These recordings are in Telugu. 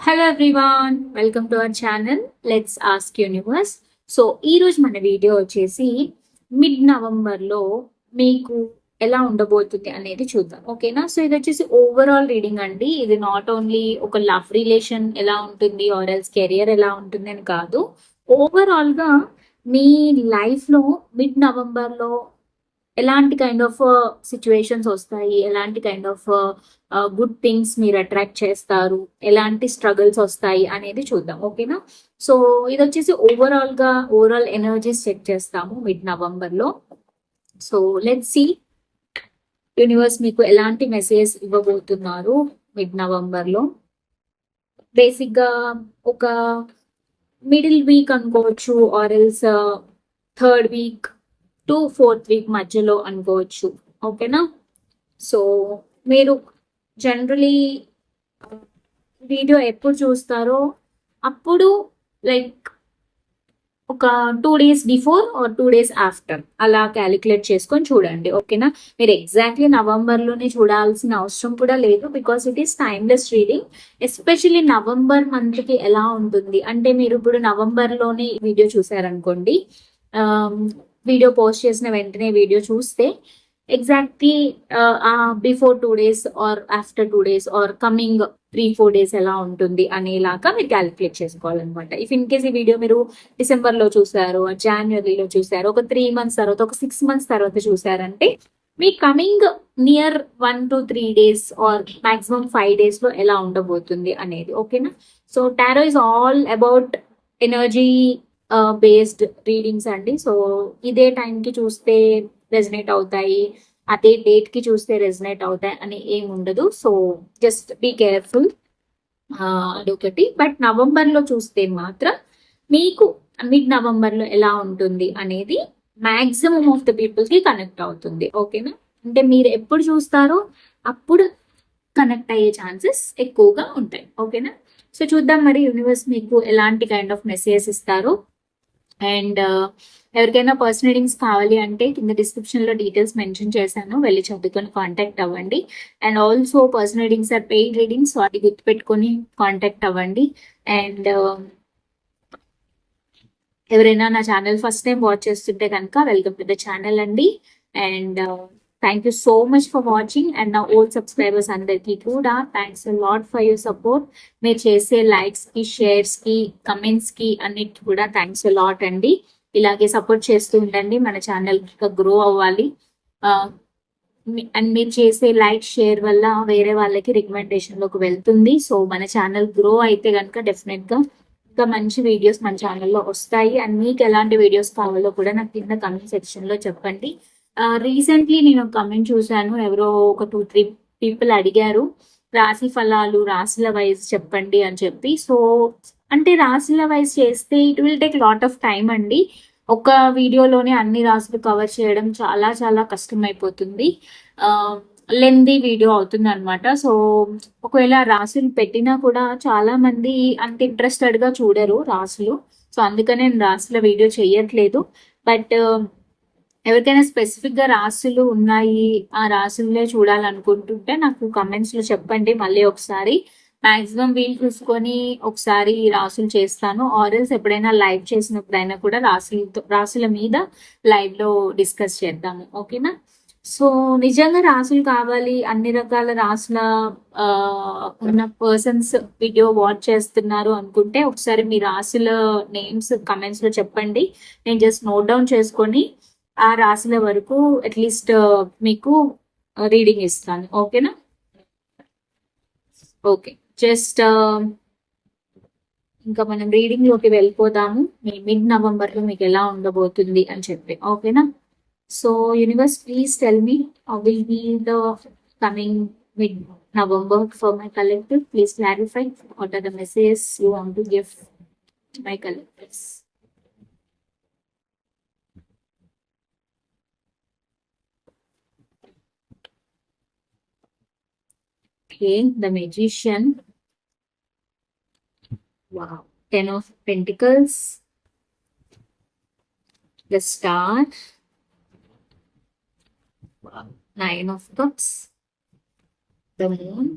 Hello everyone welcome to our channel let's ask universe so ఈరోజు మన వీడియో వచ్చేసి మిడ్ నవంబర్లో మీకు ఎలా ఉండబోతుంది అనేది చూద్దాం ఓకేనా సో ఇది వచ్చేసి ఓవరాల్ రీడింగ్ అండి. ఇది నాట్ ఓన్లీ ఒక లవ్ రిలేషన్ ఎలా ఉంటుంది ఆర్ ఎల్స్ కెరియర్ ఎలా ఉంటుంది అని కాదు ఓవరాల్గా మీ లైఫ్లో మిడ్ నవంబర్లో ఎలాంటి కైండ్ ఆఫ్ సిచ్యువేషన్స్ వస్తాయి? ఎలాంటి కైండ్ ఆఫ్ గుడ్ థింగ్స్ మీరు అట్రాక్ట్ చేస్తారు? ఎలాంటి స్ట్రగుల్స్ వస్తాయి? అనేది చూద్దాం. ఓకేనా సో ఇది వచ్చేసి ఓవరాల్గా ఓవరాల్ ఎనర్జీస్ చెక్ చేస్తాము మిడ్ నవంబర్లో. సో లెట్ సి యూనివర్స్ మీకు ఎలాంటి మెసేజ్ ఇవ్వబోతున్నారు మిడ్ నవంబర్లో? బేసిక్గా ఒక మిడిల్ వీక్ అనుకోవచ్చు or else third week to fourth week మధ్యలో అనుకోవచ్చు. ఓకేనా? సో మీరు జనరలీ వీడియో ఎప్పుడు చూస్తారో అప్పుడు లైక్ ఒక two days before or two days after అలా క్యాలిక్యులేట్ చేసుకొని చూడండి. ఓకేనా? మీరు ఎగ్జాక్ట్లీ నవంబర్లోనే చూడాల్సిన అవసరం కూడా లేదు because it is timeless reading especially November మంత్కి ఎలా ఉంటుంది? అంటే మీరు ఇప్పుడు నవంబర్లోనే వీడియో చూసారనుకోండి వీడియో పోస్ట్ చేసిన వెంటనే వీడియో చూస్తే exactly before two days or after two days or coming three four days ఎలా ఉంటుంది అనేలాగా మీరు క్యాలిక్యులేట్ చేసుకోవాలన్నమాట. ఇఫ్ ఇన్ కేస్ ఈ వీడియో మీరు డిసెంబర్లో చూసారు జనవరిలో చూసారు ఒక త్రీ మంత్స్ తర్వాత ఒక సిక్స్ మంత్స్ తర్వాత చూసారంటే మీ coming near one two three days or maximum five డేస్లో ఎలా ఉండబోతుంది అనేది ఓకేనా so tarot is all about energy based readings అండి. సో ఇదే టైంకి చూస్తే రెజనేట్ అవుతాయి. అదే డేట్కి చూస్తే రెజనేట్ అవుతాయి అని ఏం ఉండదు. సో జస్ట్ బీ కేర్ఫుల్ అదొకటి. బట్ నవంబర్లో చూస్తే మాత్రం మీకు మిడ్ నవంబర్లో ఎలా ఉంటుంది అనేది మ్యాక్సిమం ఆఫ్ ద పీపుల్కి కనెక్ట్ అవుతుంది. ఓకేనా అంటే మీరు ఎప్పుడు చూస్తారో అప్పుడు కనెక్ట్ అయ్యే ఛాన్సెస్ ఎక్కువగా ఉంటాయి. ఓకేనా సో చూద్దాం మరి యూనివర్స్ మీకు ఎలాంటి కైండ్ ఆఫ్ మెసేజెస్ ఇస్తారో. అండ్ uh, ఎవరికైనా పర్సనల్ రీడింగ్స్ కావాలి అంటే కింద డిస్క్రిప్షన్లో డీటెయిల్స్ మెన్షన్ చేశాను. వెళ్ళి చదువుకొని కాంటాక్ట్ అవ్వండి. And also personal readings or paid readings వాటి గుర్తుపెట్టుకొని కాంటాక్ట్ అవ్వండి. అండ్ uh, ఎవరైనా నా ఛానల్ ఫస్ట్ టైం వాచ్ చేస్తుంటే కనుక వెల్కమ్ టు ద ఛానల్ అండి. And thank you so much for watching and నా ఓల్డ్ సబ్స్క్రైబర్స్ అందరికీ కూడా thanks lot for your support మీరు చేసే లైక్స్కి షేర్స్కి కమెంట్స్కి అన్నిటి కూడా థ్యాంక్స్ లాట్ అండి. ఇలాగే సపోర్ట్ చేస్తూ ఉండండి. మన ఛానల్ గ్రో అవ్వాలి. అండ్ మీరు చేసే లైక్ షేర్ వల్ల వేరే వాళ్ళకి రికమెండేషన్లోకి వెళ్తుంది. సో మన ఛానల్ గ్రో అయితే కనుక డెఫినెట్గా ఇంకా మంచి వీడియోస్ మన ఛానల్లో వస్తాయి. అండ్ మీకు ఎలాంటి వీడియోస్ కావాలో కూడా నాకు కింద కమెంట్ సెక్షన్లో చెప్పండి. రీసెంట్లీ నేను కమెంట్ చూశాను. ఎవరో ఒక టూ త్రీ పీపుల్ అడిగారు రాశి ఫలాలు రాశుల వైజ్ చెప్పండి అని చెప్పి. సో అంటే రాశుల వైజ్ చేస్తే it will take lot of time అండి. ఒక వీడియోలోనే అన్ని రాసులు కవర్ చేయడం చాలా చాలా కష్టం అయిపోతుంది లెందీ వీడియో అవుతుంది అనమాట సో ఒకవేళ రాసులు పెట్టినా కూడా చాలా మంది అంత ఇంట్రెస్టెడ్గా చూడరు రాసులు సో అందుకనే నేను రాసుల వీడియో చేయట్లేదు. బట్ ఎవరికైనా స్పెసిఫిక్గా రాసులు ఉన్నాయి ఆ రాసులే చూడాలనుకుంటుంటే నాకు కమెంట్స్లో చెప్పండి. మళ్ళీ ఒకసారి మాక్సిమం వీలు చూసుకొని ఒకసారి రాసులు చేస్తాను. ఆర్ఎల్స్ ఎప్పుడైనా లైవ్ చేసినప్పుడైనా కూడా రాసులతో రాసుల మీద లైవ్లో డిస్కస్ చేద్దాము. ఓకేనా సో నిజంగా రాసులు కావాలి అన్ని రకాల రాసుల ఉన్న పర్సన్స్ వీడియో వాచ్ చేస్తున్నారు అనుకుంటే ఒకసారి మీ రాసుల నేమ్స్ కమెంట్స్లో చెప్పండి. నేను జస్ట్ నోట్ డౌన్ చేసుకొని ఆ రాసిన వరకు అట్లీస్ట్ uh, మీకు uh, రీడింగ్ ఇస్తాను. ఓకేనా? ఓకే. జస్ట్ uh, ఇంకా మనం రీడింగ్లోకి వెళ్ళిపోదాము. మీ మిడ్ నవంబర్లో మీకు ఎలా ఉండబోతుంది అని చెప్పి. ఓకేనా? So universe please tell me will be the coming mid November for my collective please clarify what are the messages you want to gift my collectives Okay, the magician. Wow. Ten of Pentacles. The star. Wow. Nine of Cups. The moon.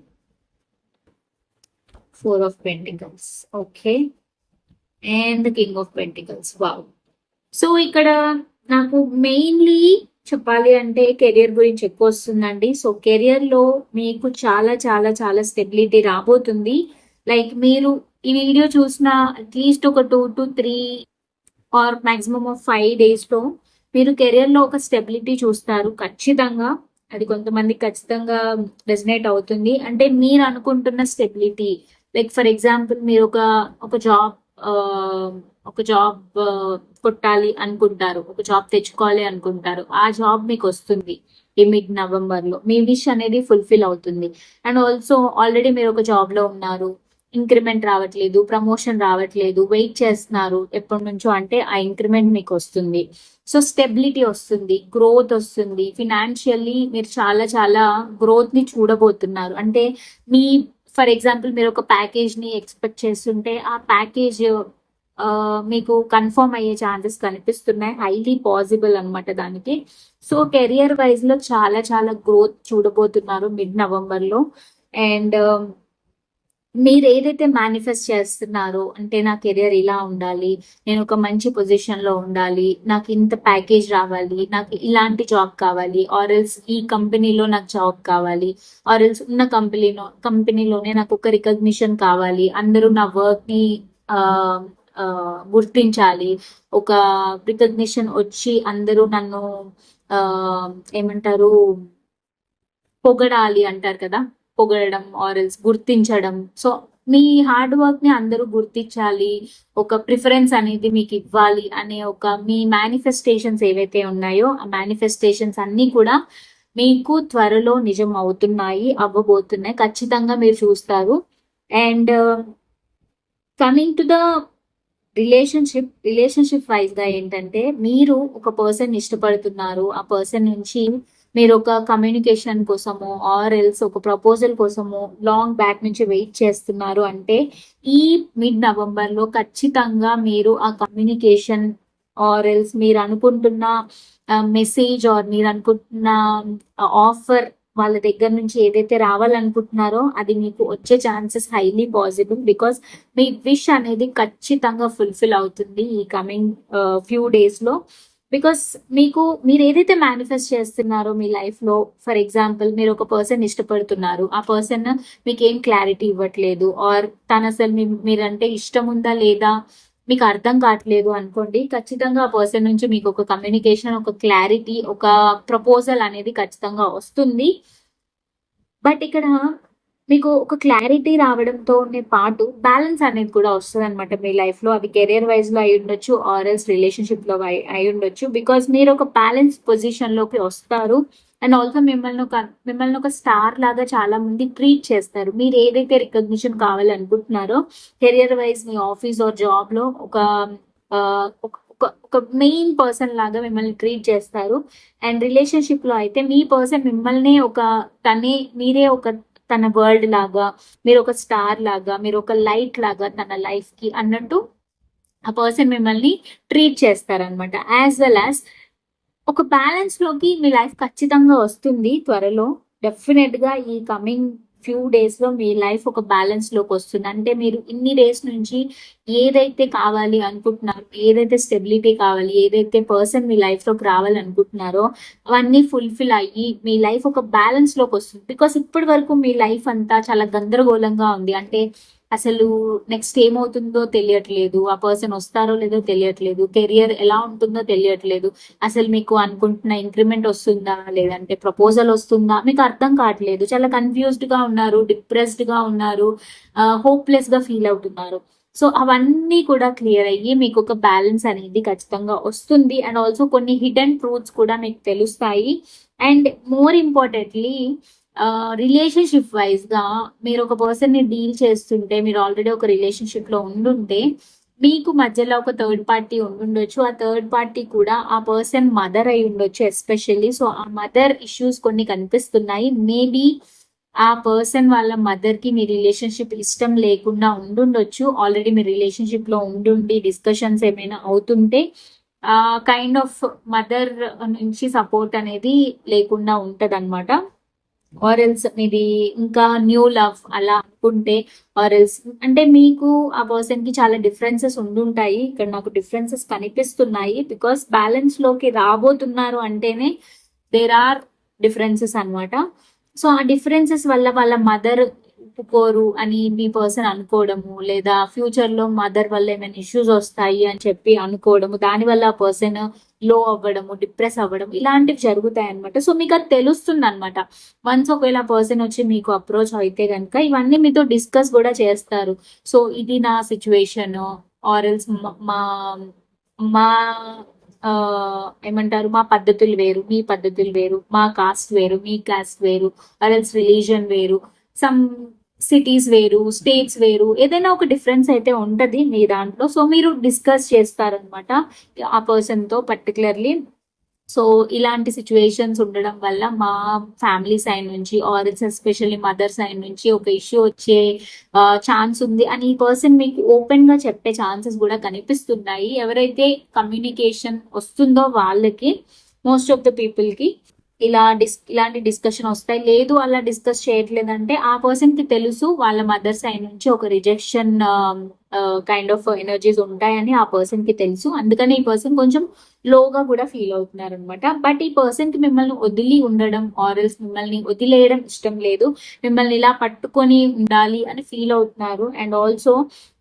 Four of pentacles okay and king of pentacles wow so ఇక్కడ నాకు మెయిన్లీ చెప్పాలి అంటే కెరియర్ గురించి ఎక్కువ వస్తుందండి. సో కెరియర్లో మీకు చాలా చాలా చాలా స్టెబిలిటీ రాబోతుంది. లైక్ మీరు ఈ వీడియో చూసిన అట్లీస్ట్ ఒక two to three or maximum of five డేస్లో మీరు కెరియర్లో ఒక స్టెబిలిటీ చూస్తారు. ఖచ్చితంగా అది కొంతమంది ఖచ్చితంగా రెసినేట్ అవుతుంది. అంటే మీరు అనుకుంటున్న స్టెబిలిటీ లైక్ ఫర్ ఎగ్జాంపుల్ మీరు ఒక ఒక జాబ్ ఒక జాబ్ కొట్టాలి అనుకుంటారు ఒక జాబ్ తెచ్చుకోవాలి అనుకుంటారు. ఆ జాబ్ మీకు వస్తుంది ఈ మిడ్ నవంబర్లో. మీ విష్ అనేది ఫుల్ఫిల్ అవుతుంది. అండ్ ఆల్సో ఆల్రెడీ మీరు ఒక జాబ్లో ఉన్నారు. ఇంక్రిమెంట్ రావట్లేదు ప్రమోషన్ రావట్లేదు వెయిట్ చేస్తున్నారు. ఎప్పటి నుంచో అంటే ఆ ఇంక్రిమెంట్ మీకు వస్తుంది. సో స్టెబిలిటీ వస్తుంది గ్రోత్ వస్తుంది. ఫినాన్షియల్లీ మీరు చాలా చాలా గ్రోత్ని చూడబోతున్నారు. అంటే మీ ఫర్ ఎగ్జాంపుల్ మీరు ఒక ప్యాకేజ్ని ఎక్స్పెక్ట్ చేస్తుంటే ఆ ప్యాకేజ్ మీకు కన్ఫర్మ్ అయ్యే ఛాన్సెస్ కనిపిస్తున్నాయి. హైలీ పాసిబుల్ అనమాట దానికి. సో కెరియర్ వైజ్లో చాలా చాలా గ్రోత్ చూడబోతున్నారు మిడ్ నవంబర్లో. అండ్ um, మీరు ఏదైతే మేనిఫెస్ట్ చేస్తున్నారో అంటే నా కెరియర్ ఇలా ఉండాలి నేను ఒక మంచి పొజిషన్లో ఉండాలి నాకు ఇంత ప్యాకేజ్ రావాలి నాకు ఇలాంటి జాబ్ కావాలి ఆర్ఎల్స్ ఈ కంపెనీలో నాకు జాబ్ కావాలి ఆర్ఎల్స్ ఉన్న కంపెనీలో కంపెనీలోనే నాకు ఒక రికగ్నిషన్ కావాలి అందరూ నా వర్క్ని గుర్తించాలి. ఒక రికగ్నిషన్ వచ్చి అందరూ నన్ను ఏమంటారు పొగడాలి అంటారు కదా? పొగడడం ఆర్ఎల్స్ గుర్తించడం. సో మీ హార్డ్ వర్క్ని అందరూ గుర్తించాలి. ఒక ప్రిఫరెన్స్ అనేది మీకు ఇవ్వాలి అనే ఒక మీ మేనిఫెస్టేషన్స్ ఏవైతే ఉన్నాయో ఆ మేనిఫెస్టేషన్స్ అన్ని కూడా మీకు త్వరలో నిజం అవుతున్నాయి అవ్వబోతున్నాయి. ఖచ్చితంగా మీరు చూస్తారు. And coming to the relationship relationship వైజ్గా ఏంటంటే మీరు ఒక పర్సన్ ఇష్టపడుతున్నారు. ఆ పర్సన్ నుంచి మీరు ఒక కమ్యూనికేషన్ కోసము ఆర్ ఎల్స్ ఒక ప్రపోజల్ కోసము లాంగ్ బ్యాక్ నుంచి వెయిట్ చేస్తున్నారు అంటే ఈ మిడ్ నవంబర్లో ఖచ్చితంగా మీరు ఆ కమ్యూనికేషన్ ఆర్ ఎల్స్ మీరు అనుకుంటున్న మెసేజ్ ఆర్ మీరు అనుకుంటున్న ఆఫర్ వాళ్ళ దగ్గర నుంచి ఏదైతే రావాలనుకుంటున్నారో అది మీకు వచ్చే ఛాన్సెస్ హైలీ పాసిబుల్ బికాస్ మీ విష్ అనేది ఖచ్చితంగా ఫుల్ఫిల్ అవుతుంది ఈ కమింగ్ ఫ్యూ డేస్లో. బికాస్ మీకు మీరు ఏదైతే మేనిఫెస్ట్ చేస్తున్నారో మీ లైఫ్లో ఫర్ ఎగ్జాంపుల్ మీరు ఒక పర్సన్ ఇష్టపడుతున్నారు. ఆ పర్సన్ మీకు ఏం క్లారిటీ ఇవ్వట్లేదు. ఆర్ తను అసలు మీరంటే ఇష్టం ఉందా లేదా? మీకు అర్థం కావట్లేదు అనుకోండి ఖచ్చితంగా ఆ పర్సన్ నుంచి మీకు ఒక కమ్యూనికేషన్ ఒక క్లారిటీ ఒక ప్రపోజల్ అనేది ఖచ్చితంగా వస్తుంది. బట్ ఇక్కడ మీకు ఒక క్లారిటీ రావడంతో పాటు బ్యాలెన్స్ అనేది కూడా వస్తుంది అనమాట మీ లైఫ్లో. అది కెరియర్ వైజ్లో అయి ఉండొచ్చు ఆర్ఎల్స్ రిలేషన్షిప్లో అయి ఉండొచ్చు. బికాస్ మీరు ఒక బ్యాలెన్స్ పొజిషన్లోకి వస్తారు. అండ్ ఆల్సో మిమ్మల్ని ఒక మిమ్మల్ని ఒక స్టార్ లాగా చాలా మంది ట్రీట్ చేస్తారు. మీరు ఏదైతే రికగ్నిషన్ కావాలనుకుంటున్నారో కెరియర్ వైజ్ మీ ఆఫీస్ ఆర్ జాబ్లో ఒక ఒక మెయిన్ పర్సన్ లాగా మిమ్మల్ని ట్రీట్ చేస్తారు. అండ్ రిలేషన్షిప్లో అయితే మీ పర్సన్ మిమ్మల్ని ఒక తనే మీరే ఒక తన వరల్డ్ లాగా మీరు ఒక స్టార్ లాగా మీరు ఒక లైట్ లాగా తన లైఫ్కి అన్నట్టు ఆ పర్సన్ మిమ్మల్ని ట్రీట్ చేస్తారనమాట యాజ్ వెల్ యాజ్ ఒక బ్యాలెన్స్లోకి మీ లైఫ్ ఖచ్చితంగా వస్తుంది త్వరలో. డెఫినెట్గా ఈ కమింగ్ ఫ్యూ డేస్లో మీ లైఫ్ ఒక బ్యాలెన్స్లోకి వస్తుంది. అంటే మీరు ఇన్ని డేస్ నుంచి ఏదైతే కావాలి అనుకుంటున్నారో ఏదైతే స్టెబిలిటీ కావాలి ఏదైతే పర్సన్ మీ లైఫ్లోకి అవన్నీ ఫుల్ఫిల్ అయ్యి మీ లైఫ్ ఒక బ్యాలెన్స్లోకి వస్తుంది. బికాస్ ఇప్పటి వరకు మీ లైఫ్ అంతా చాలా గందరగోళంగా ఉంది. అంటే అసలు నెక్స్ట్ ఏమవుతుందో తెలియట్లేదు. ఆ పర్సన్ వస్తారో లేదో తెలియట్లేదు. కెరియర్ ఎలా ఉంటుందో తెలియట్లేదు. అసలు మీకు అనుకుంటున్న ఇంక్రిమెంట్ వస్తుందా? లేదంటే ప్రపోజల్ వస్తుందా? మీకు అర్థం కావట్లేదు. చాలా కన్ఫ్యూజ్డ్గా ఉన్నారు డిప్రెస్డ్గా ఉన్నారు హోప్లెస్గా ఫీల్ అవుతున్నారు. సో అవన్నీ కూడా క్లియర్ అయ్యి మీకు ఒక బ్యాలెన్స్ అనేది ఖచ్చితంగా వస్తుంది. అండ్ ఆల్సో కొన్ని హిడెన్ ట్రూత్స్ కూడా మీకు తెలుస్తాయి. అండ్ మోర్ ఇంపార్టెంట్లీ రిలేషన్షిప్ వైజ్గా మీరు ఒక పర్సన్ని డీల్ చేస్తుంటే మీరు ఆల్రెడీ ఒక రిలేషన్షిప్లో ఉండుంటే మీకు మధ్యలో ఒక థర్డ్ పార్టీ ఉండుండొచ్చు. ఆ థర్డ్ పార్టీ కూడా ఆ పర్సన్ మదర్ అయి ఉండొచ్చు ఎస్పెషల్లీ సో ఆ మదర్ ఇష్యూస్ కొన్ని కనిపిస్తున్నాయి. మేబీ ఆ పర్సన్ వాళ్ళ మదర్కి మీ రిలేషన్షిప్ ఇష్టం లేకుండా ఉండుండొచ్చు. ఆల్రెడీ మీ రిలేషన్షిప్లో ఉండుండి డిస్కషన్స్ ఏమైనా అవుతుంటే కైండ్ ఆఫ్ మదర్ నుంచి సపోర్ట్ అనేది లేకుండా ఉంటుంది అనమాట ఆర్ ఎల్స్ మీది ఇంకా న్యూ లవ్ అలా అనుకుంటే ఆర్ ఎల్స్ అంటే మీకు ఆ పర్సన్కి చాలా డిఫరెన్సెస్ ఉండుంటాయి. ఇక్కడ నాకు డిఫరెన్సెస్ కనిపిస్తున్నాయి బికాస్ బ్యాలెన్స్లోకి రాబోతున్నారు అంటేనే దేర్ ఆర్ డిఫరెన్సెస్ అన్నమాట. సో ఆ డిఫరెన్సెస్ వల్ల వాళ్ళ మదర్ ఒప్పుకోరు అని మీ పర్సన్ అనుకోవడము లేదా ఫ్యూచర్లో మదర్ వల్ల ఏమైనా ఇష్యూస్ వస్తాయి అని చెప్పి అనుకోవడము దాని వల్ల ఆ పర్సన్ లో అవ్వడము డిప్రెస్ అవ్వడం ఇలాంటివి జరుగుతాయి అనమాట సో మీకు అది తెలుస్తుంది అనమాట వన్స్ ఒకవేళ పర్సన్ వచ్చి మీకు అప్రోచ్ అయితే కనుక ఇవన్నీ మీతో డిస్కస్ కూడా చేస్తారు. సో ఇది నా సిచ్యువేషన్ ఆరల్స్ మా మా ఏమంటారు? మా పద్ధతులు వేరు మీ పద్ధతులు వేరు మా కాస్ట్ వేరు మీ కాస్ట్ వేరు ఆరల్స్ రిలీజన్ వేరు. సమ్ సిటీస్ వేరు స్టేట్స్ వేరు ఏదైనా ఒక డిఫరెన్స్ అయితే ఉంటది మీ దాంట్లో. సో మీరు డిస్కస్ చేస్తారనమాట ఆ పర్సన్తో పర్టికులర్లీ సో ఇలాంటి సిచ్యువేషన్స్ ఉండడం వల్ల మా ఫ్యామిలీ సైడ్ నుంచి ఆర్ ఎస్పెషల్లీ మదర్ సైడ్ నుంచి ఒక ఇష్యూ వచ్చే ఛాన్స్ ఉంది. అని ఈ పర్సన్ మీకు ఓపెన్గా చెప్పే ఛాన్సెస్ కూడా కనిపిస్తున్నాయి. ఎవరైతే కమ్యూనికేషన్ వస్తుందో వాళ్ళకి మోస్ట్ ఆఫ్ ద పీపుల్కి ఇలా డిస్ ఇలాంటి డిస్కషన్ వస్తాయి. లేదు అలా డిస్కస్ చేయట్లేదంటే ఆ పర్సన్కి తెలుసు వాళ్ళ మదర్ సైడ్ నుంచి ఒక రిజెక్షన్ కైండ్ ఆఫ్ ఎనర్జీస్ ఉంటాయని ఆ పర్సన్కి తెలుసు. అందుకని ఈ పర్సన్ కొంచెం లోగా కూడా ఫీల్ అవుతున్నారు అనమాట బట్ ఈ పర్సన్కి మిమ్మల్ని వదిలి ఉండడం ఆరల్స్ మిమ్మల్ని వదిలేయడం ఇష్టం లేదు. మిమ్మల్ని ఇలా పట్టుకొని ఉండాలి అని ఫీల్ అవుతున్నారు. అండ్ ఆల్సో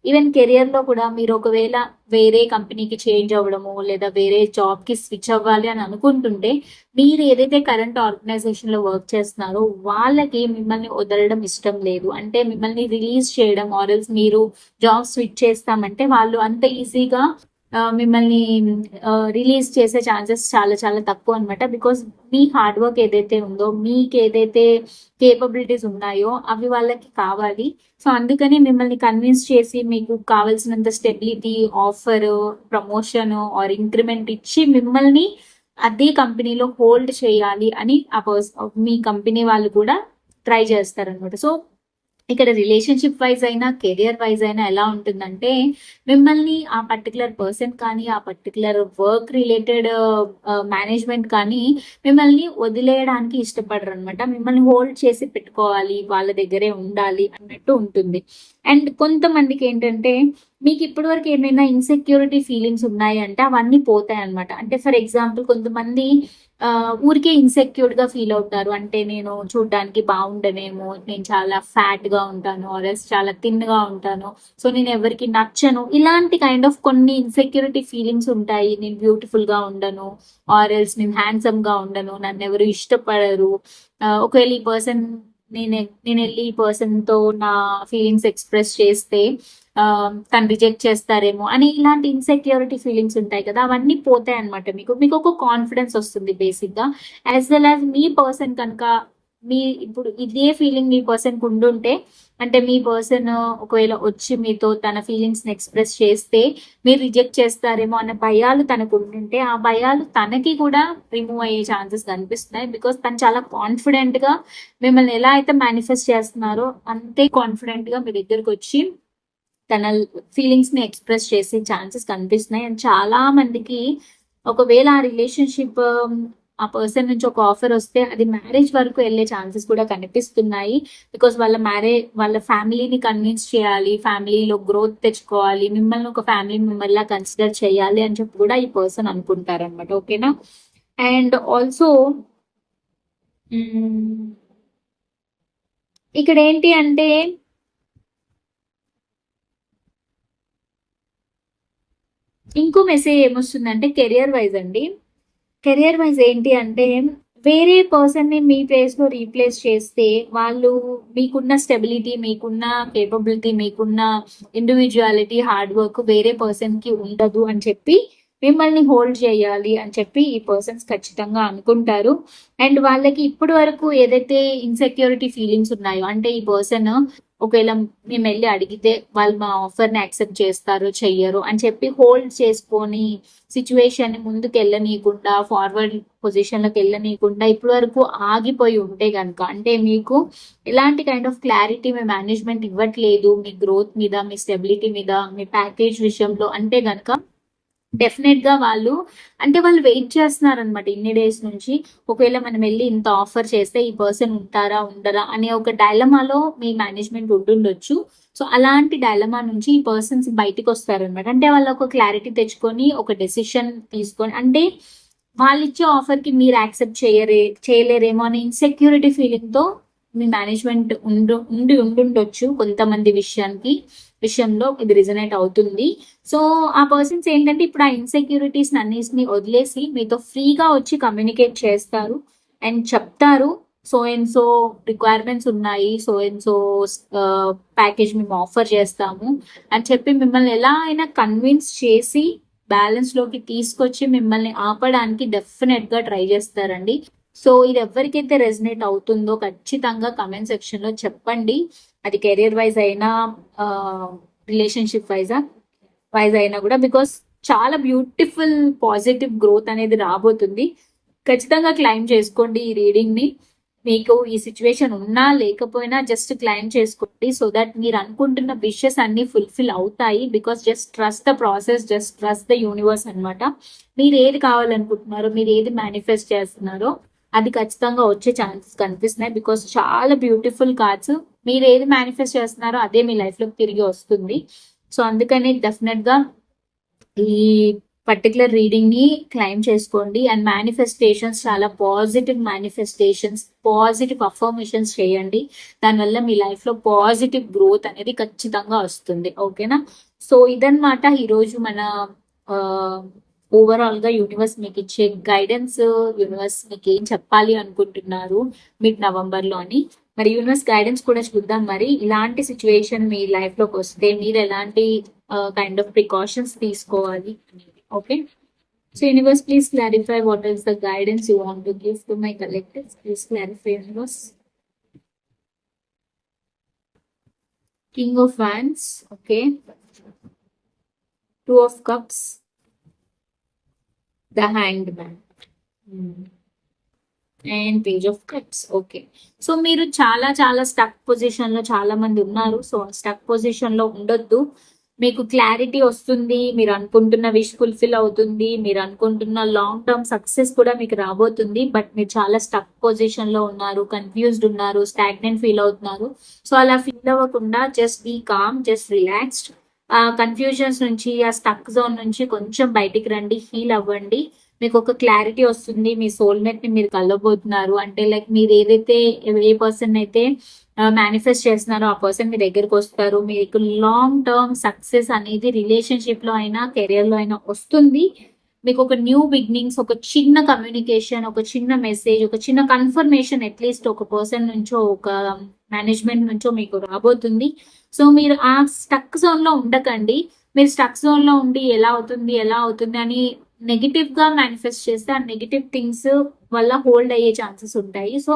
ఈవెన్ కెరియర్లో కూడా మీరు ఒకవేళ వేరే కంపెనీకి చేంజ్ అవ్వడము లేదా వేరే జాబ్కి స్విచ్ అవ్వాలి అని అనుకుంటుంటే మీరు ఏదైతే కరెంట్ ఆర్గనైజేషన్లో వర్క్ చేస్తున్నారో వాళ్ళకి మిమ్మల్ని వదలడం ఇష్టం లేదు. అంటే మిమ్మల్ని రిలీజ్ చేయడం ఆరల్స్ మీరు జాబ్ స్విచ్ చేస్తామంటే వాళ్ళు అంత ఈజీగా మిమ్మల్ని రిలీజ్ చేసే ఛాన్సెస్ చాలా చాలా తక్కువ అనమాట బికాస్ మీ హార్డ్ వర్క్ ఏదైతే ఉందో మీకు ఏదైతే కేపబిలిటీస్ ఉన్నాయో అవి వాళ్ళకి కావాలి. సో అందుకని మిమ్మల్ని కన్విన్స్ చేసి మీకు కావాల్సినంత stability offer promotion or increment ఇచ్చి మిమ్మల్ని అదే కంపెనీలో హోల్డ్ చేయాలి అని ఆ పర్స్ మీ కంపెనీ వాళ్ళు కూడా ట్రై చేస్తారనమాట సో ఇక్కడ రిలేషన్షిప్ వైజ్ అయినా కెరియర్ వైజ్ అయినా ఎలా ఉంటుందంటే మిమ్మల్ని ఆ పర్టికులర్ పర్సన్ కానీ ఆ పర్టికులర్ వర్క్ రిలేటెడ్ మేనేజ్మెంట్ కానీ మిమ్మల్ని వదిలేయడానికి ఇష్టపడరు అనమాట మిమ్మల్ని హోల్డ్ చేసి పెట్టుకోవాలి వాళ్ళ దగ్గరే ఉండాలి అన్నట్టు ఉంటుంది. అండ్ కొంతమందికి ఏంటంటే మీకు ఇప్పటి వరకు ఏమైనా ఇన్సెక్యూరిటీ ఫీలింగ్స్ ఉన్నాయి అంటే అవన్నీ పోతాయి అనమాట అంటే ఫర్ ఎగ్జాంపుల్ కొంతమంది ఊరికే ఇన్సెక్యూర్గా ఫీల్ అవుతారు. అంటే నేను చూడడానికి బాగుండనేమో నేను చాలా ఫ్యాట్గా ఉంటాను ఆర్ఎస్ చాలా థిన్గా ఉంటాను సో నేను ఎవరికి నచ్చను. ఇలాంటి కైండ్ ఆఫ్ కొన్ని ఇన్సెక్యూరిటీ ఫీలింగ్స్ ఉంటాయి. నేను బ్యూటిఫుల్గా ఉండను ఆర్ఎల్స్ నేను హ్యాండ్సమ్గా ఉండను నన్ను ఎవరు ఇష్టపడరు. ఒకవేళ ఈ పర్సన్ నేను నేను వెళ్ళి ఈ పర్సన్తో నా ఫీలింగ్స్ ఎక్స్ప్రెస్ చేస్తే తను రిజెక్ట్ చేస్తారేమో అని ఇలాంటి ఇన్సెక్యూరిటీ ఫీలింగ్స్ ఉంటాయి కదా అవన్నీ పోతాయి అనమాట మీకు. మీకు ఒక కాన్ఫిడెన్స్ వస్తుంది బేసిక్గా. యాజ్ వెల్ యాజ్ మీ పర్సన్ కనుక మీ ఇప్పుడు ఇదే ఫీలింగ్ మీ పర్సన్కి ఉండుంటే అంటే మీ పర్సన్ ఒకవేళ వచ్చి మీతో తన ఫీలింగ్స్ని ఎక్స్ప్రెస్ చేస్తే మీరు రిజెక్ట్ చేస్తారేమో అనే భయాలు తనకు ఉండుంటే ఆ భయాలు తనకి కూడా రిమూవ్ అయ్యే ఛాన్సెస్ కనిపిస్తున్నాయి. బికాస్ తను చాలా కాన్ఫిడెంట్గా మిమ్మల్ని ఎలా అయితే మేనిఫెస్ట్ చేస్తున్నారో అంతే కాన్ఫిడెంట్గా మీ దగ్గరకు వచ్చి తన ఫీలింగ్స్ని ఎక్స్ప్రెస్ చేసే ఛాన్సెస్ కనిపిస్తున్నాయి. అండ్ చాలా మందికి ఒకవేళ ఆ రిలేషన్షిప్ um, ఆ పర్సన్ నుంచి ఒక ఆఫర్ వస్తే అది మ్యారేజ్ వరకు వెళ్ళే ఛాన్సెస్ కూడా కనిపిస్తున్నాయి. బికాస్ వాళ్ళ మ్యారేజ్ వాళ్ళ ఫ్యామిలీని కన్విన్స్ చేయాలి ఫ్యామిలీలో గ్రోత్ తెచ్చుకోవాలి మిమ్మల్ని ఒక ఫ్యామిలీ మెంబర్లా కన్సిడర్ చేయాలి అని చెప్పి కూడా ఈ పర్సన్ అనుకుంటారనమాట ఓకేనా అండ్ ఆల్సో ఇక్కడ ఏంటి అంటే ఇంకో మెసేజ్ ఏమొస్తుందంటే కెరియర్ వైజ్ అండి. కెరియర్ వైజ్ ఏంటి అంటే వేరే పర్సన్ని మీ ప్లేస్లో రీప్లేస్ చేస్తే వాళ్ళు మీకున్న స్టెబిలిటీ మీకున్న కేపబిలిటీ మీకున్న ఇండివిజువాలిటీ హార్డ్ వర్క్ వేరే పర్సన్కి ఉండదు అని చెప్పి మిమ్మల్ని హోల్డ్ చేయాలి అని చెప్పి ఈ పర్సన్స్ ఖచ్చితంగా అనుకుంటారు. అండ్ వాళ్ళకి ఇప్పటి వరకు ఏదైతే ఇన్సెక్యూరిటీ ఫీలింగ్స్ ఉన్నాయో అంటే ఈ పర్సన్ ఒకవేళ మేము వెళ్ళి అడిగితే వాళ్ళు మా ఆఫర్ని యాక్సెప్ట్ చేస్తారు చెయ్యరు అని చెప్పి హోల్డ్ చేసుకొని సిచ్యువేషన్ని ముందుకు వెళ్ళనీయకుండా ఫార్వర్డ్ పొజిషన్లోకి వెళ్ళనీయకుండా ఇప్పటి వరకు ఆగిపోయి ఉంటే కనుక అంటే మీకు ఎలాంటి కైండ్ ఆఫ్ క్లారిటీ మీ మేనేజ్మెంట్ ఇవ్వట్లేదు మీ గ్రోత్ మీద మీ స్టెబిలిటీ మీద మీ ప్యాకేజ్ విషయంలో అంటే కనుక డెఫినెట్గా వాళ్ళు అంటే వాళ్ళు వెయిట్ చేస్తున్నారు అనమాట ఇన్ని డేస్ నుంచి. ఒకవేళ మనం వెళ్ళి ఇంత ఆఫర్ చేస్తే ఈ పర్సన్ ఉంటారా ఉండరా అనే ఒక డైలమాలో మీ మేనేజ్మెంట్ ఉంటుండొచ్చు సో అలాంటి డైలమా నుంచి ఈ పర్సన్స్ బయటకు వస్తారనమాట అంటే వాళ్ళు ఒక క్లారిటీ తెచ్చుకొని ఒక డెసిషన్ తీసుకొని అంటే వాళ్ళు ఇచ్చే ఆఫర్కి మీరు యాక్సెప్ట్ చేయరే చేయలేరేమో అనే ఇన్సెక్యూరిటీ ఫీలింగ్తో మీ మేనేజ్మెంట్ ఉండు ఉండి ఉండుండొచ్చు కొంతమంది విషయానికి. విషయంలో ఇది రిజనేట్ అవుతుంది. సో ఆ పర్సన్స్ ఏంటంటే ఇప్పుడు ఆ ఇన్సెక్యూరిటీస్ అన్నిటిని వదిలేసి మీతో ఫ్రీగా వచ్చి కమ్యూనికేట్ చేస్తారు. అండ్ చెప్తారు సో అండ్ సో రిక్వైర్మెంట్స్ ఉన్నాయి. సో అండ్ సో ప్యాకేజ్ మేము ఆఫర్ చేస్తాము. అని చెప్పి మిమ్మల్ని ఎలా అయినా కన్విన్స్ చేసి బ్యాలెన్స్లోకి తీసుకొచ్చి మిమ్మల్ని ఆపడానికి డెఫినెట్గా ట్రై చేస్తారండి. సో ఇది ఎవరికైతే రెజినేట్ అవుతుందో ఖచ్చితంగా కమెంట్ సెక్షన్లో చెప్పండి. అది కెరియర్ వైజ్ అయినా రిలేషన్షిప్ వైజా వైజ్ అయినా కూడా బికాస్ చాలా బ్యూటిఫుల్ పాజిటివ్ గ్రోత్ అనేది రాబోతుంది. ఖచ్చితంగా క్లైమ్ చేసుకోండి ఈ రీడింగ్ని. మీకు ఈ సిచ్యువేషన్ ఉన్నా లేకపోయినా జస్ట్ క్లైమ్ చేసుకోండి సో దట్ మీరు అనుకుంటున్న విషెస్ అన్ని ఫుల్ఫిల్ అవుతాయి because just trust the process just trust the universe అనమాట మీరు ఏది కావాలనుకుంటున్నారో మీరు ఏది మేనిఫెస్ట్ చేస్తున్నారో అది ఖచ్చితంగా వచ్చే ఛాన్సెస్ కనిపిస్తున్నాయి. బికాస్ చాలా బ్యూటిఫుల్ కార్డ్స్ మీరు ఏది మేనిఫెస్ట్ చేస్తున్నారో అదే మీ లైఫ్ తిరిగి వస్తుంది. సో అందుకని డెఫినెట్గా ఈ పర్టికులర్ రీడింగ్ని క్లైమ్ చేసుకోండి. అండ్ మేనిఫెస్టేషన్స్ చాలా పాజిటివ్ మేనిఫెస్టేషన్స్ పాజిటివ్ అఫర్మేషన్స్ చేయండి. దానివల్ల మీ లైఫ్లో పాజిటివ్ గ్రోత్ అనేది ఖచ్చితంగా వస్తుంది. ఓకేనా సో ఇదన్నమాట ఈరోజు మన ఓవరాల్గా యూనివర్స్ మీకు ఇచ్చే గైడెన్స్ యూనివర్స్ మీకు ఏం చెప్పాలి అనుకుంటున్నారు మిడ్ నవంబర్లోని? మరి యూనివర్స్ గైడెన్స్ కూడా చూద్దాం మరి. ఇలాంటి సిచ్యువేషన్ మీ లైఫ్లోకి వస్తే మీరు ఎలాంటి కైండ్ ఆఫ్ ప్రికాషన్స్ తీసుకోవాలి అనేది okay so universe please clarify what is the guidance you want to give to my collectors please clarify universe king of fans okay two of cups the hand man and page of cups okay so మీరు చాలా చాలా స్టక్ పొజిషన్లో చాలా మంది ఉన్నారు. సో స్టక్ పొజిషన్లో ఉండొద్దు. మీకు క్లారిటీ వస్తుంది. మీరు అనుకుంటున్న విష్ ఫుల్ఫిల్ అవుతుంది. మీరు అనుకుంటున్న లాంగ్ టర్మ్ సక్సెస్ కూడా మీకు రాబోతుంది. బట్ మీరు చాలా స్టక్ పొజిషన్లో ఉన్నారు. కన్ఫ్యూజ్డ్ ఉన్నారు. స్టాగ్నెంట్ ఫీల్ అవుతున్నారు. సో అలా ఫీల్ అవ్వకుండా just be calm just relaxed ఆ కన్ఫ్యూజన్స్ నుంచి ఆ స్టక్ జోన్ నుంచి కొంచెం బయటికి రండి హీల్ అవ్వండి. మీకు ఒక క్లారిటీ వస్తుంది మీ సోల్మేట్ని మీరు కలవబోతున్నారు. అంటే లైక్ మీరు ఏదైతే ఏ పర్సన్ అయితే మేనిఫెస్ట్ చేస్తున్నారో ఆ పర్సన్ మీ దగ్గరకు వస్తారు. మీకు లాంగ్ టర్మ్ సక్సెస్ అనేది రిలేషన్షిప్లో అయినా కెరియర్లో అయినా వస్తుంది. మీకు ఒక న్యూ బిగినింగ్స్ ఒక చిన్న కమ్యూనికేషన్ ఒక చిన్న మెసేజ్ ఒక చిన్న కన్ఫర్మేషన్ అట్లీస్ట్ ఒక పర్సన్ నుంచో ఒక మేనేజ్మెంట్ నుంచో మీకు రాబోతుంది. సో మీరు ఆ స్టక్ జోన్లో ఉండకండి. మీరు స్టక్ జోన్లో ఉండి ఎలా అవుతుంది ఎలా అవుతుంది అని నెగిటివ్గా మేనిఫెస్ట్ చేస్తే ఆ నెగిటివ్ థింగ్స్ వల్ల హోల్డ్ అయ్యే ఛాన్సెస్ ఉంటాయి. సో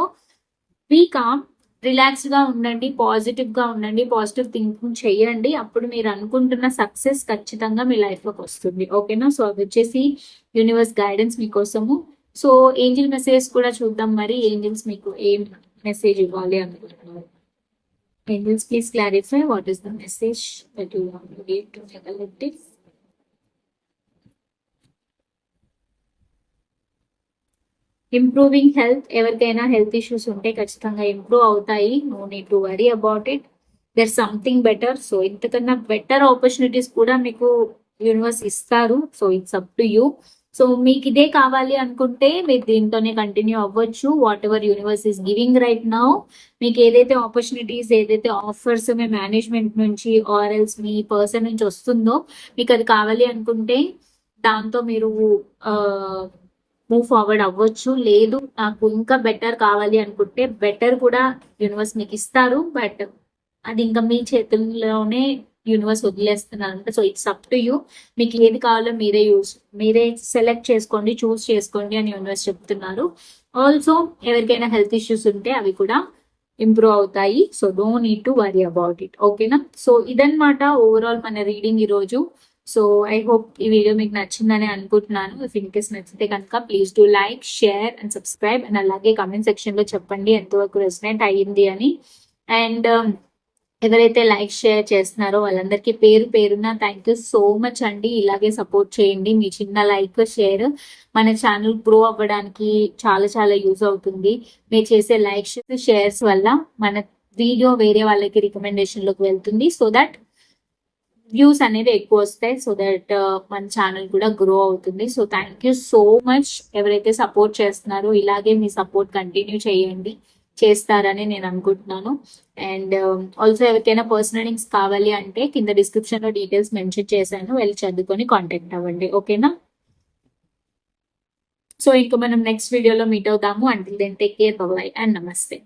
వీ కామ్ రిలాక్స్డ్గా ఉండండి పాజిటివ్గా ఉండండి పాజిటివ్ థింకింగ్ చేయండి. అప్పుడు మీరు అనుకుంటున్న సక్సెస్ ఖచ్చితంగా మీ లైఫ్లోకి వస్తుంది. ఓకేనా సో అది వచ్చేసి యూనివర్స్ గైడెన్స్ మీకోసము. సో ఏంజిల్ మెసేజ్ కూడా చూద్దాం మరి. ఏంజిల్స్ మీకు ఏం మెసేజ్ ఇవ్వాలి అనుకుంటున్నారు? Angels please clarify what is the message that you want to give to improving health ఎవరికైనా హెల్త్ ఇష్యూస్ ఉంటే ఖచ్చితంగా ఇంప్రూవ్ అవుతాయి. No need to worry about it there something better so ఇంతకన్నా బెటర్ ఆపర్చునిటీస్ కూడా మీకు యూనివర్స్ ఇస్తారు. So it's up to you so మీకు ఇదే కావాలి అనుకుంటే మీరు దీంతోనే కంటిన్యూ అవ్వచ్చు. Whatever universe is giving right now మీకు ఏదైతే ఆపర్చునిటీస్ ఏదైతే ఆఫర్స్ మీ మేనేజ్మెంట్ నుంచి ఆర్ఎల్స్ మీ పర్సన్ నుంచి వస్తుందో మీకు అది కావాలి అనుకుంటే దాంతో మీరు మూవ్ ఫార్వర్డ్ అవ్వచ్చు. లేదు నాకు ఇంకా బెటర్ కావాలి అనుకుంటే బెటర్ కూడా యూనివర్స్ మీకు ఇస్తారు. బట్ అది ఇంకా మీ చేతుల్లోనే యూనివర్స్ వదిలేస్తున్నారు so it's up to you మీకు ఏది కావాలో మీరే యూస్ మీరే సెలెక్ట్ చేసుకోండి చూస్ చేసుకోండి అని యూనివర్స్ చెప్తున్నారు. ఆల్సో ఎవరికైనా హెల్త్ ఇష్యూస్ ఉంటే అవి కూడా ఇంప్రూవ్ అవుతాయి. So don't need to worry about it ఓకేనా సో ఇదన్నమాట ఓవరాల్ మన రీడింగ్ ఈరోజు. సో ఐ హోప్ ఈ వీడియో మీకు నచ్చిందని అనుకుంటున్నాను. ఇఫ్ ఇన్ కేస్ నచ్చితే కనుక please do like share and subscribe and అలాగే కమెంట్ సెక్షన్లో చెప్పండి ఎంతవరకు రెసిడెంట్ అయ్యింది అని. అండ్ um, ఎవరైతే లైక్ షేర్ చేస్తున్నారో వాళ్ళందరికీ పేరు పేరున థ్యాంక్ యూ సో మచ్ అండి. ఇలాగే సపోర్ట్ చేయండి. మీ చిన్న లైక్ షేర్ మన ఛానల్ గ్రో అవ్వడానికి చాలా చాలా యూజ్ అవుతుంది. మీరు చేసే లైక్స్ షేర్స్ వల్ల మన వీడియో వేరే వాళ్ళకి రికమెండేషన్లోకి వెళ్తుంది. సో దట్ వ్యూస్ అనేది ఎక్కువ వస్తాయి. సో దట్ uh, మన ఛానల్ కూడా గ్రో అవుతుంది. So thank you so much. ఎవరైతే సపోర్ట్ చేస్తున్నారో ఇలాగే మీ సపోర్ట్ కంటిన్యూ చేయండి. చేస్తారని నేను అనుకుంటున్నాను. అండ్ um, ఆల్సో ఎవరికైనా పర్సనల్ లింక్స్ కావాలి అంటే కింద డిస్క్రిప్షన్లో డీటెయిల్స్ మెన్షన్ చేశాను. వెళ్ళి చదువుకొని కాంటాక్ట్ అవ్వండి. ఓకేనా? సో ఇంకా మనం నెక్స్ట్ వీడియోలో మీట్ అవుతాము అంటే then take care bye and నమస్తే